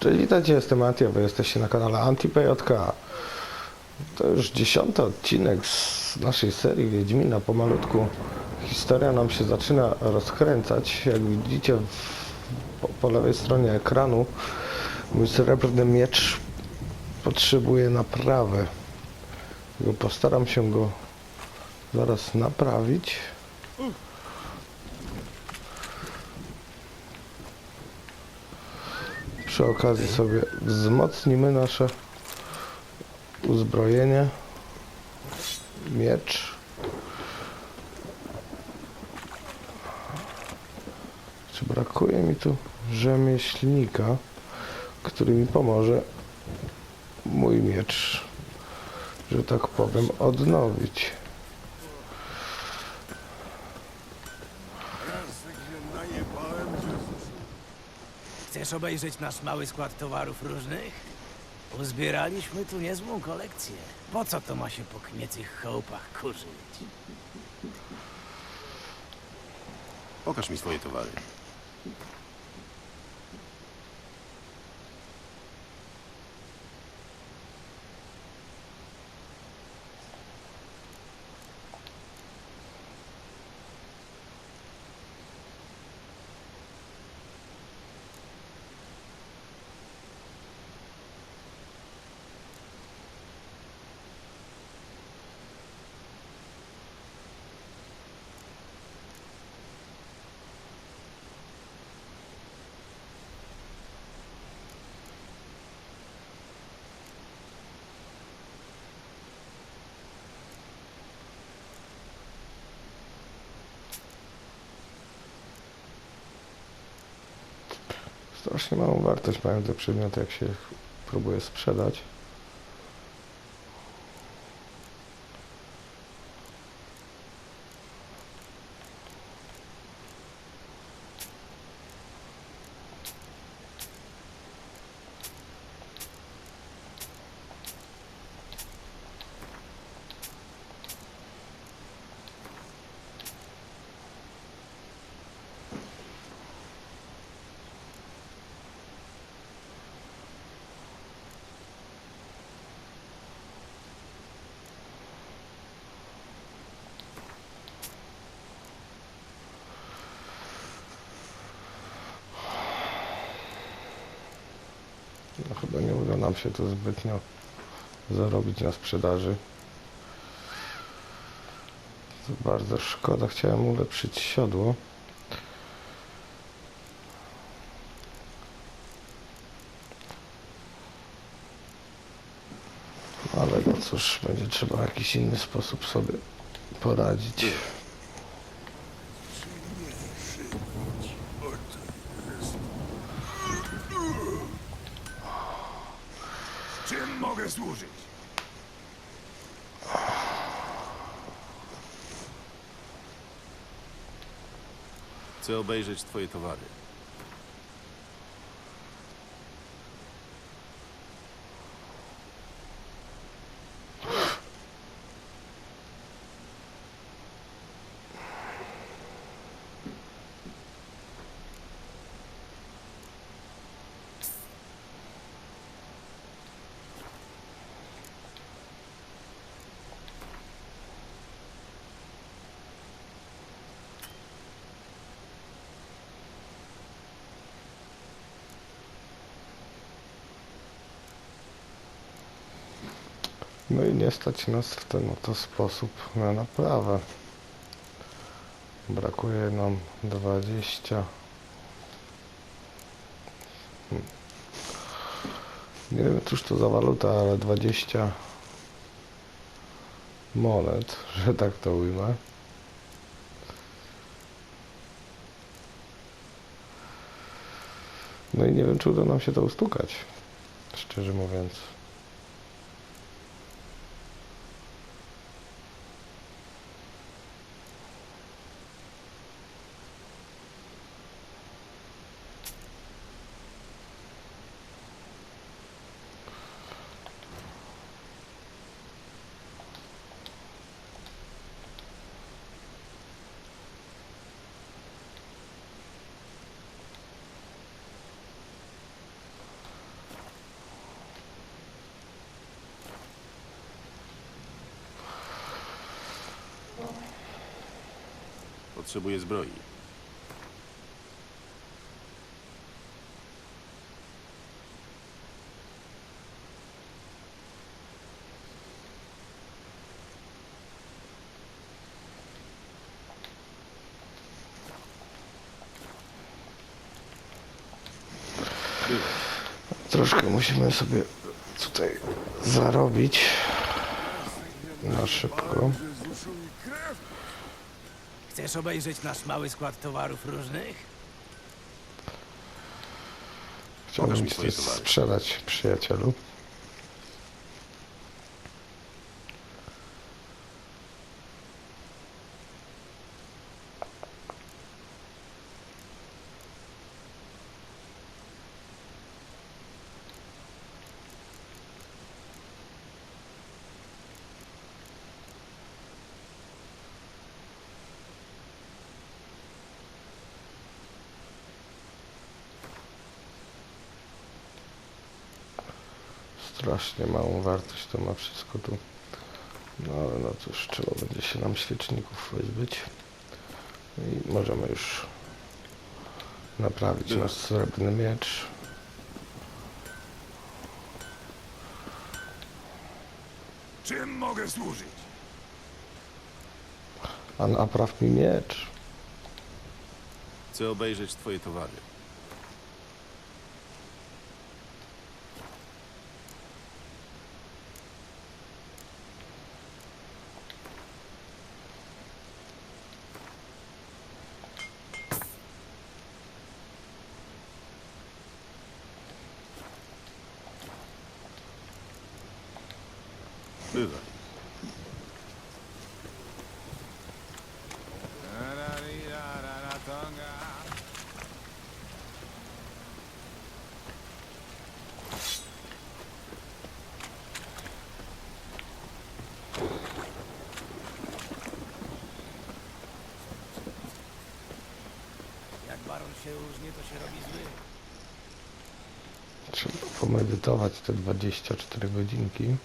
Cześć, witajcie, jestem Anty, a wy jesteście na kanale AntiPJK. To już dziesiąty odcinek z naszej serii Wiedźmina. Pomalutku historia nam się zaczyna rozkręcać. Jak widzicie po, po lewej stronie ekranu mój srebrny miecz potrzebuje naprawy. Postaram się go zaraz naprawić. Przy okazji sobie wzmocnimy nasze uzbrojenie. Miecz. Czy brakuje mi tu rzemieślnika, który mi pomoże mój miecz, że tak powiem, odnowić. Chcesz obejrzeć nasz mały skład towarów różnych? Uzbieraliśmy tu niezłą kolekcję. Po co to ma się po kmiecych chałupach kurzyć? Pokaż mi swoje towary. Strasznie małą wartość mają te przedmioty, jak się próbuje sprzedać. No, chyba nie uda nam się tu zbytnio zarobić na sprzedaży. To bardzo szkoda, chciałem ulepszyć siodło. Ale no cóż, będzie trzeba w jakiś inny sposób sobie poradzić. Czym mogę służyć? Chcę obejrzeć twoje towary. No i nie stać nas w ten oto sposób na naprawę. Brakuje nam 20. Hmm. Nie wiem cóż to za waluta, ale 20 monet, że tak to ujmę. No i nie wiem, czy uda nam się to ustukać, szczerze mówiąc. Potrzebuję zbroi. Troszkę musimy sobie tutaj zarobić na szybko. Chcesz obejrzeć nasz mały skład towarów różnych? Chciałbym Pokaż mi ci swoje coś towary. sprzedać, przyjacielu. Strasznie małą wartość to ma wszystko tu. No ale no cóż, trzeba będzie się nam świeczników wyzbyć. I możemy już naprawić nasz srebrny miecz. Czym mogę służyć? A napraw mi miecz. Chcę obejrzeć twoje towary. Bywaj. Jak baron się różni, to się robi zły. Trzeba pomedytować te 24 godzinki.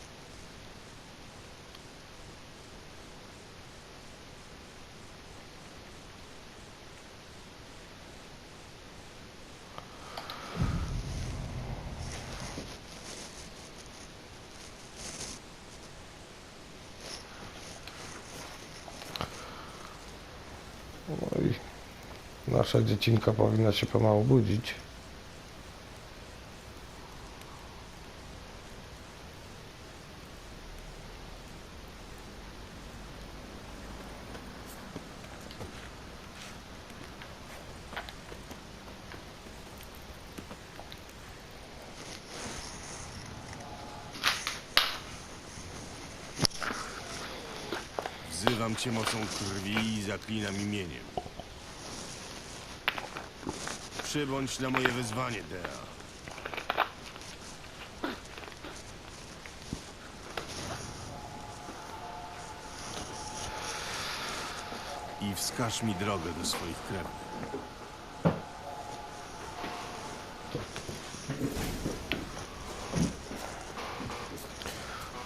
No i nasza dziecinka powinna się pomału budzić. Wzywam cię mocą krwi i zaklinam imieniem. Przybądź na moje wezwanie, Dea. I wskaż mi drogę do swoich krewnych.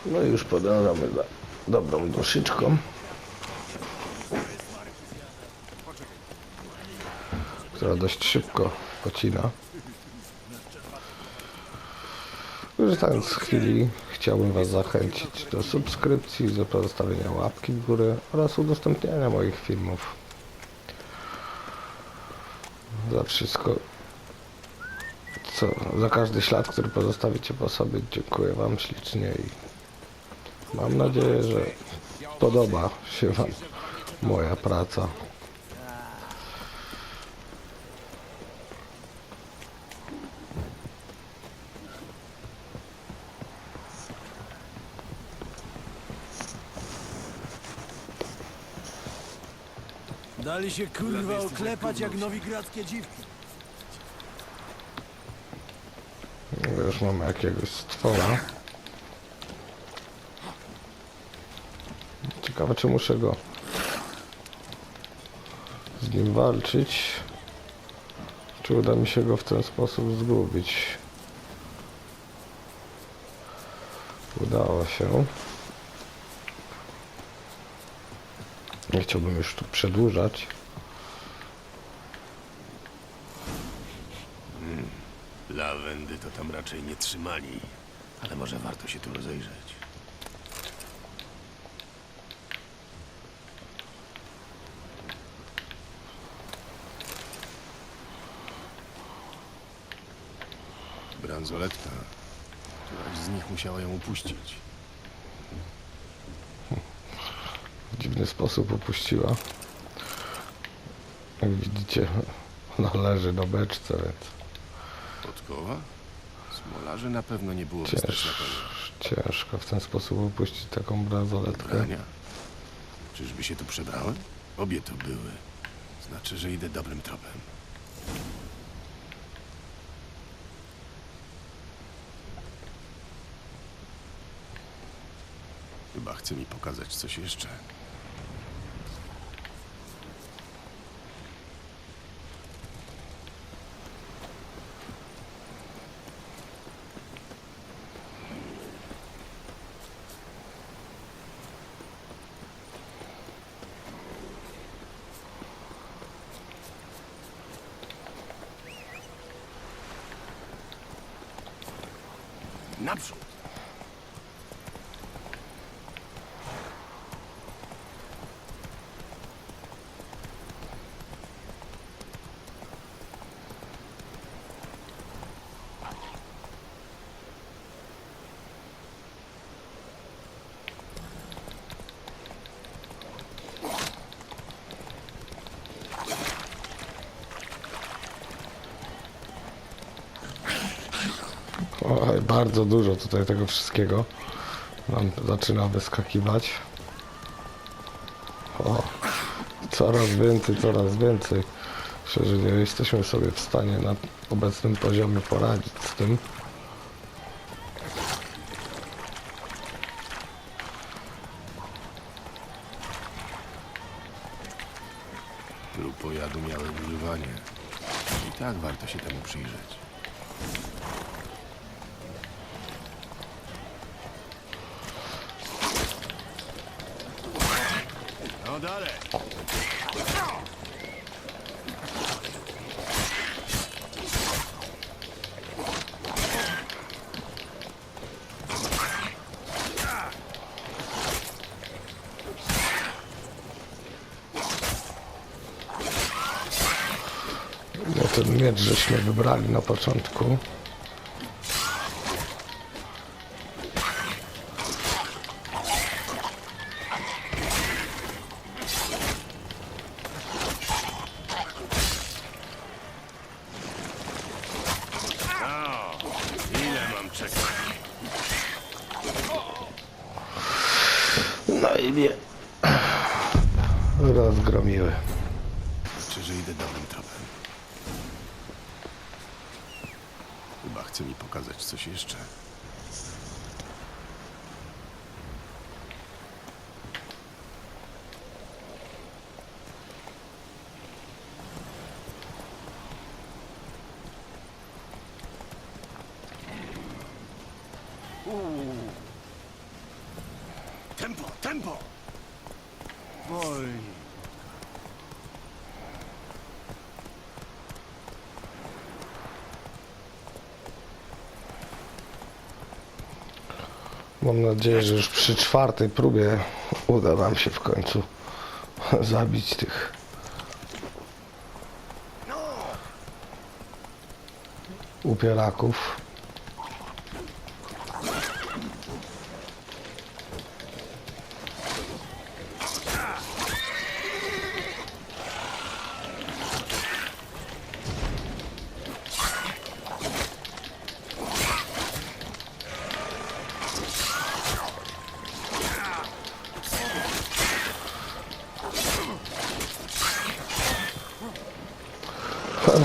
No i już podążamy za dobrą duszyczką. Która dość szybko pocina. Korzystając z chwili, chciałbym Was zachęcić do subskrypcji, do pozostawienia łapki w górę oraz udostępniania moich filmów. Za wszystko, co, za każdy ślad, który pozostawicie po sobie, dziękuję Wam ślicznie i Mam nadzieję, że podoba się Wam moja praca. Dali się kurwa oklepać jak nowigradzkie dziwki. Już mamy jakiegoś stwora. Ciekawe, czy muszę go z nim walczyć. Czy uda mi się go w ten sposób zgubić? Udało się. nie chciałbym już tu przedłużać. Hmm. Lawendy to tam raczej nie trzymali, ale może warto się tu rozejrzeć. Bransoletka. Któraś z nich musiała ją upuścić. Dziwny sposób upuściła. Jak widzicie, ona leży na beczce, więc Podkowa? Smolarzy na pewno nie stać cięż, ciężko w ten sposób upuścić taką bransoletkę. Brania? Czyżby się tu przebrałem? Obie to były. Znaczy, że idę dobrym tropem. Chyba chce mi pokazać coś jeszcze. Naprzód! Oj, bardzo dużo tutaj tego wszystkiego nam zaczyna wyskakiwać. O, coraz więcej, coraz więcej. Myślę, że nie jesteśmy sobie w stanie na obecnym poziomie poradzić z tym. Miecz żeśmy wybrali na początku. No, ile mam czekać? No i mnie rozgromiły. Czy że idę dobrym tropem? Chyba chce mi pokazać coś jeszcze. Tempo, tempo! Wolniej. Mam nadzieję, że już przy czwartej próbie uda nam się w końcu zabić tych upieraków.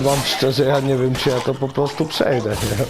Wam szczerze, ja nie wiem, czy ja to po prostu przejdę, nie?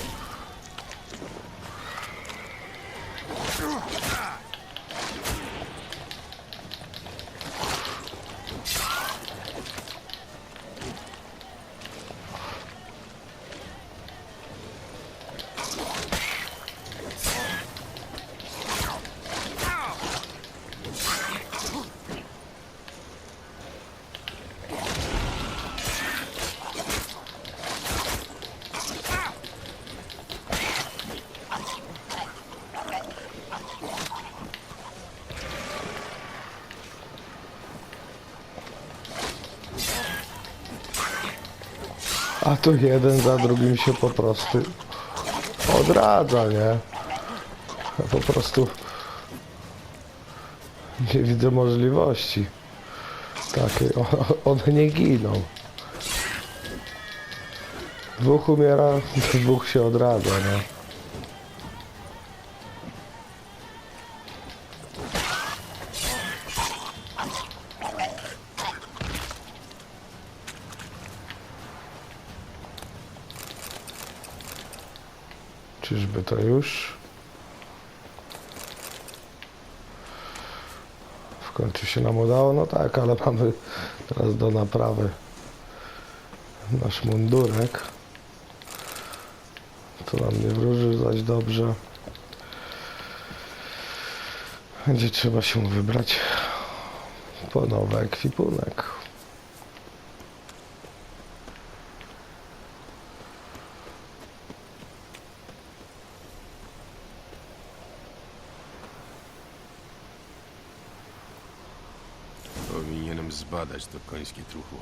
A tu jeden za drugim się po prostu odradza, nie? Ja po prostu nie widzę możliwości takiej. One nie giną. Dwóch umiera, dwóch się odradza, nie? Czyżby to już? W końcu się nam udało? No tak, ale mamy teraz do naprawy nasz mundurek. To nam nie wróży zaś dobrze. Będzie trzeba się wybrać po nowy ekwipunek. Zbadać to końskie truchło.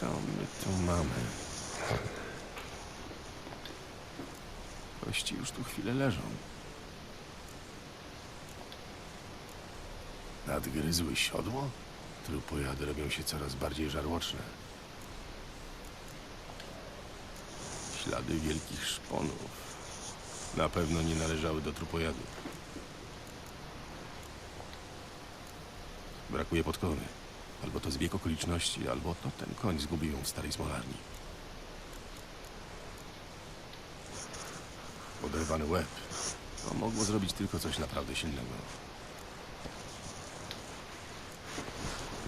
Co my tu mamy? Kości już tu chwilę leżą. Nadgryzły siodło? Trupojady robią się coraz bardziej żarłoczne. Ślady wielkich szponów. Na pewno nie należały do trupojadów. Brakuje podkowy. Albo to zbieg okoliczności, albo to ten koń zgubił ją w starej smolarni. Oderwany łeb. To mogło zrobić tylko coś naprawdę silnego.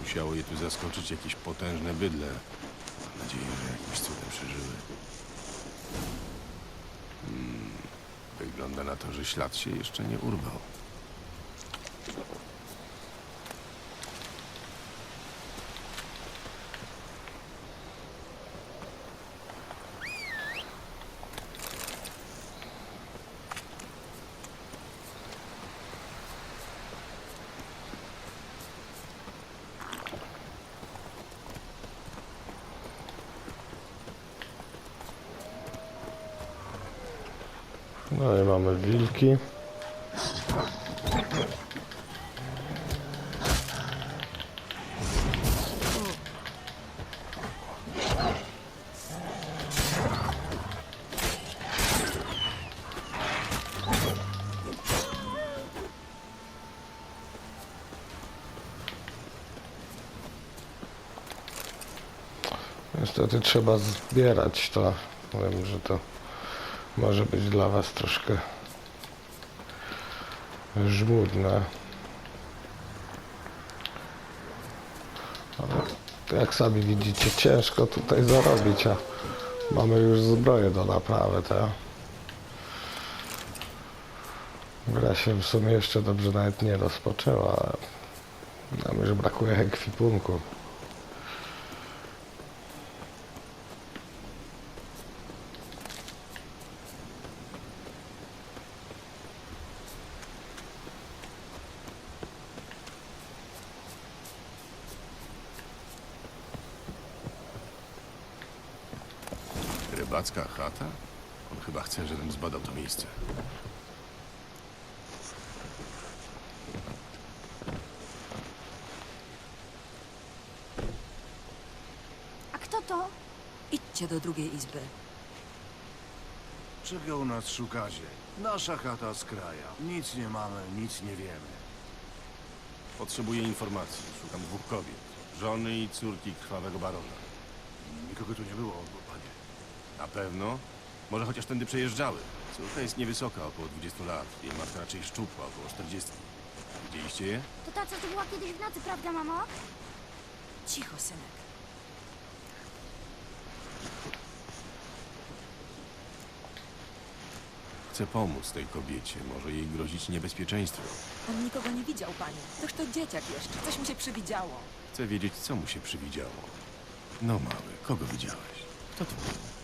Musiało je tu zaskoczyć jakieś potężne bydle. Mam nadzieję, że jakimś cudem przeżyły. Hmm. Wygląda na to, że ślad się jeszcze nie urwał. No i mamy wilki. Niestety trzeba zbierać to. Wiem, że to może być dla Was troszkę żmudne. Ale jak sami widzicie, ciężko tutaj zarobić, a mamy już zbroję do naprawy, tak? Gra się w sumie jeszcze dobrze nawet nie rozpoczęła, nam już brakuje ekwipunku. Rybacka chata? On chyba chce, żebym zbadał to miejsce. A kto to? Idźcie do drugiej izby. Czego u nas szukacie? Nasza chata z kraja. Nic nie mamy, nic nie wiemy. Potrzebuję informacji. Szukam dwóch kobiet. Żony i córki krwawego barona. Nikogo tu nie było. Na pewno? Może chociaż tędy przejeżdżały. Córka jest niewysoka, około 20 lat. Jej matka raczej szczupła, około 40. Widzieliście je? To ta, co tu była kiedyś w nocy, prawda, mamo? Cicho, synek. Chcę pomóc tej kobiecie. Może jej grozić niebezpieczeństwo. On nikogo nie widział, panie. Toż to dzieciak jeszcze. Coś mu się przywidziało. Chcę wiedzieć, co mu się przywidziało. No mały, kogo widziałeś? Kto to był?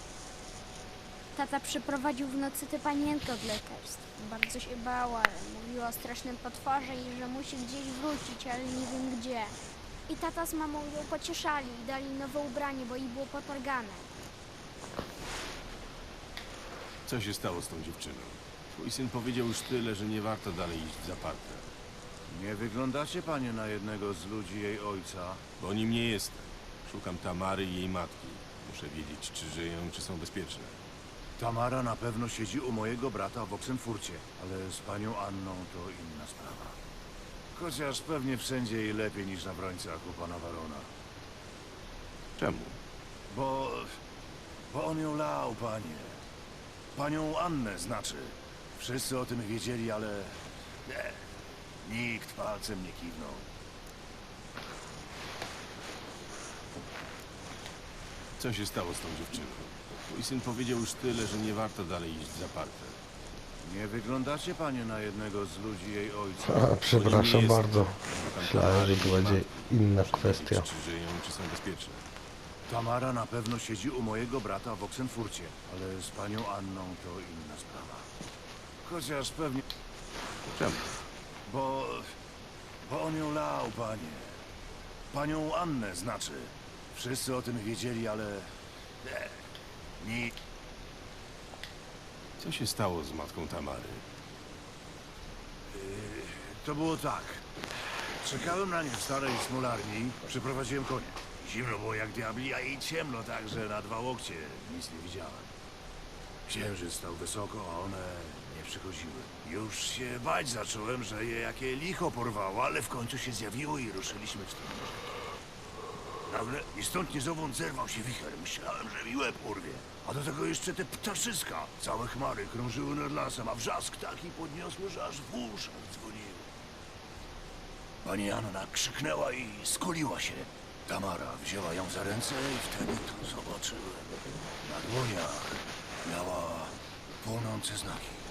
Tata przyprowadził w nocy tę panienkę od lekarstw. Bardzo się bała, mówiła o strasznym potworze i że musi gdzieś wrócić, ale nie wiem gdzie. I tata z mamą ją pocieszali i dali nowe ubranie, bo jej było potargane. Co się stało z tą dziewczyną? Twój syn powiedział już tyle, że nie warto dalej iść w zaparte. Nie wyglądacie, panie, na jednego z ludzi jej ojca. Bo nim nie jestem. Szukam Tamary i jej matki. Muszę wiedzieć, czy żyją, czy są bezpieczne. Tamara na pewno siedzi u mojego brata w Oksenfurcie, ale z panią Anną to inna sprawa. Chociaż pewnie wszędzie jej lepiej niż na brońcach u pana Warona. Czemu? Bo... bo on ją lał, panie. Panią Annę znaczy. Wszyscy o tym wiedzieli, ale... Nie. Nikt palcem nie kiwnął. Co się stało z tą dziewczyną? Twój syn powiedział już tyle, że nie warto dalej iść w zaparte. Nie wyglądacie, panie, na jednego z ludzi jej ojca. A, przepraszam bardzo. Myślałem, że jej będzie inna kwestia. Czy żyją, czy są bezpieczne. Tamara na pewno siedzi u mojego brata w Oksenfurcie, ale z panią Anną to inna sprawa. Chociaż pewnie... Czemu? Bo... bo on ją lał, panie. Panią Annę znaczy. Wszyscy o tym wiedzieli, ale... Nikt... Co się stało z matką Tamary? To było tak. Czekałem na nie w starej smolarni, przyprowadziłem konie. Zimno było jak diabli, a i ciemno tak, że na dwa łokcie nic nie widziałem. Księżyc stał wysoko, a one nie przychodziły. Już się bać zacząłem, że je jakie licho porwało, ale w końcu się zjawiło i ruszyliśmy w stronę rzeki. Nagle i stąd nie zowąd zerwał się wicher. Myślałem, że mi łeb urwie. A do tego jeszcze te ptaszyska. Całe chmary krążyły nad lasem, a wrzask taki podniosły, że aż w uszach dzwoniły. Pani Anna krzyknęła i skuliła się. Tamara wzięła ją za ręce i wtedy to zobaczyłem. Na dłoniach miała płonące znaki.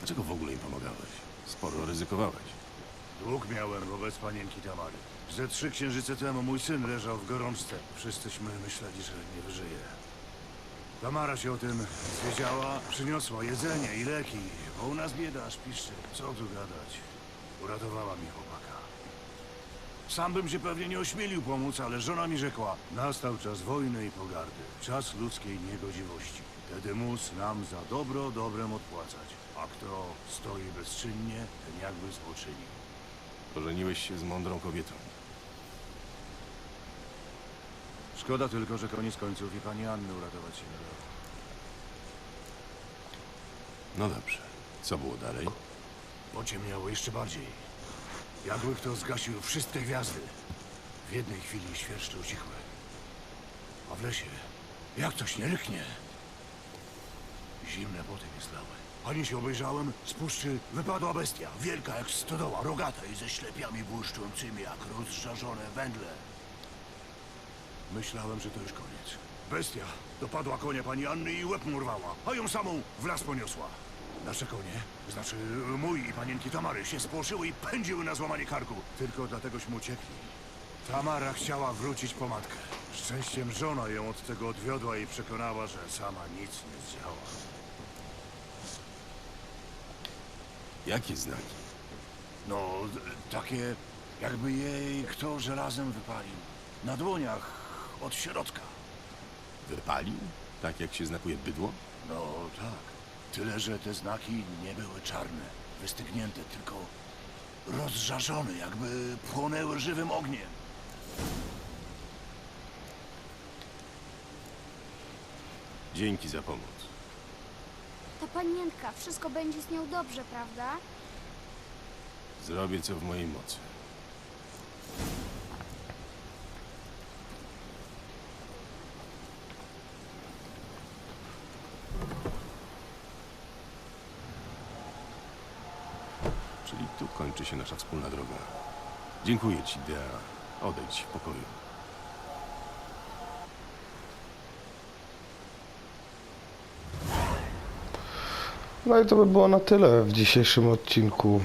Dlaczego w ogóle im pomagałeś? Sporo ryzykowałeś. Dług miałem wobec panienki Tamary. Ze trzy księżyce temu mój syn leżał w gorączce. Wszyscyśmy myśleli, że nie wyżyje. Tamara się o tym zwiedziała, przyniosła jedzenie i leki, bo u nas bieda aż piszczy. Co tu gadać? Uratowała mi chłopaka. Sam bym się pewnie nie ośmielił pomóc, ale żona mi rzekła, nastał czas wojny i pogardy, czas ludzkiej niegodziwości. Wtedy mus nam za dobro dobrem odpłacać, a kto stoi bezczynnie, ten jakby spoczynił. Pożeniłeś się z mądrą kobietą. Szkoda tylko, że koniec końców i pani Anny uratować się nie dało. No dobrze. Co było dalej? Pociemniało jeszcze bardziej. Jakby kto zgasił wszystkie gwiazdy. W jednej chwili świerszcze ucichły. A w lesie, jak coś nie ryknie. Zimne poty mnie slały. Ani się obejrzałem, z puszczy wypadła bestia. Wielka jak stodoła, rogata i ze ślepiami błyszczącymi jak rozżarzone węgle. Myślałem, że to już koniec. Bestia dopadła konia pani Anny i łeb mu urwała, a ją samą w las poniosła. Nasze konie, znaczy mój i panienki Tamary, się spłoszyły i pędziły na złamanie karku. Tylko dlategośmy uciekli. Tamara chciała wrócić po matkę. Szczęściem żona ją od tego odwiodła i przekonała, że sama nic nie zdziała. Jakie znaki? No, takie jakby jej kto żelazem wypalił. Na dłoniach od środka. Wypalił? Tak jak się znakuje bydło? No tak. Tyle, że te znaki nie były czarne, wystygnięte, tylko rozżarzone, jakby płonęły żywym ogniem. Dzięki za pomoc. Ta panienka, wszystko będzie z nią dobrze, prawda? Zrobię co w mojej mocy. Czyli tu kończy się nasza wspólna droga. Dziękuję ci, Dea. Odejdź w pokoju. No i to by było na tyle w dzisiejszym odcinku.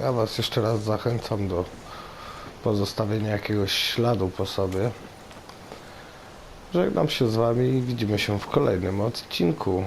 Ja Was jeszcze raz zachęcam do pozostawienia jakiegoś śladu po sobie. Żegnam się z wami i widzimy się w kolejnym odcinku.